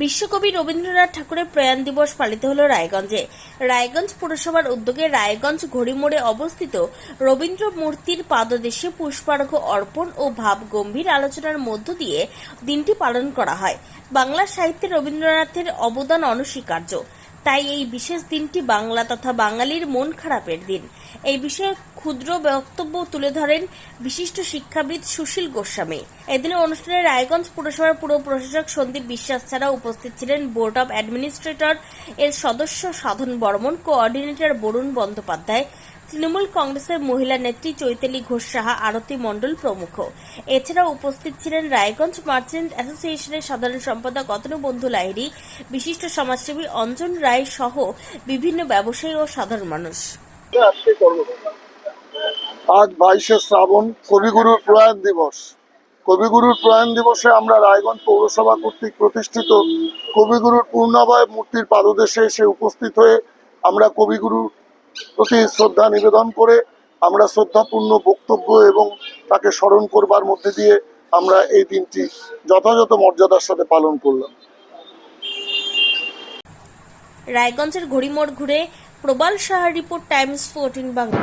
বিশ্বকবি রবীন্দ্রনাথ ঠাকুরের প্রয়াণ দিবস পালিত হল রায়গঞ্জে। রায়গঞ্জ পুরসভার উদ্যোগে রায়গঞ্জ ঘড়িমোড়ে অবস্থিত রবীন্দ্র মূর্তির পাদদেশে পুষ্পার্ঘ্য অর্পণ ও ভাব গম্ভীর আলোচনার মধ্য দিয়ে দিনটি পালন করা হয়। বাংলা সাহিত্যে রবীন্দ্রনাথের অবদান অনস্বীকার্য। তাই এই বিশেষ দিনটি বাংলা তথা বাঙালির মন খারাপের দিন। এই বিষয়ে ক্ষুদ্র বক্তব্য তুলে ধরেন বিশিষ্ট শিক্ষাবিদ সুশীল গোস্বামী। এদিনের অনুষ্ঠানে রায়গঞ্জ পুরসভার পুর প্রশাসক সন্দীপ বিশ্বাস ছাড়া উপস্থিত ছিলেন বোর্ড অব অ্যাডমিনিস্ট্রেটর এর সদস্য সাধন বর্মন, কোঅর্ডিনেটর বরুণ বন্দ্যোপাধ্যায় তৃণমূল কংগ্রেসের মহিলা নেত্রী চৈতালি ঘোষ সাহা আরতি মণ্ডল প্রমুখ। এছাড়া উপস্থিত ছিলেন রায়গঞ্জ মার্চেন্ট অ্যাসোসিয়েশনের সাধারণ সম্পাদক অতনুবন্ধু লাহিড়ী বিশিষ্ট সমাজসেবী অঞ্জন রায় সহ বিভিন্ন ব্যবসায়ী ও সাধারণ মানুষ। আজ বাইশে শ্রাবণ কবিগুরুর প্রয়াণ দিবস। কবিগুরুর প্রয়াণ দিবসে আমরা রায়গঞ্জ পৌরসভা কর্তৃক প্রতিষ্ঠিত কবিগুরুর পূর্ণাবয় মূর্তির পাদদেশে এসে উপস্থিত হয়ে আমরা কবিগুরুর প্রতি শ্রদ্ধা নিবেদন করে আমরা শ্রদ্ধাপূর্ণ বক্তব্য এবং তাকে স্মরণ করবার মধ্যে দিয়ে আমরা এই দিনটি যথাযথ মর্যাদার সাথে পালন করলাম। রায়গঞ্জের ঘড়িমোড় ঘুরে প্রবাল সাহার রিপোর্ট, টাইমস ফোরটিন বাংলা।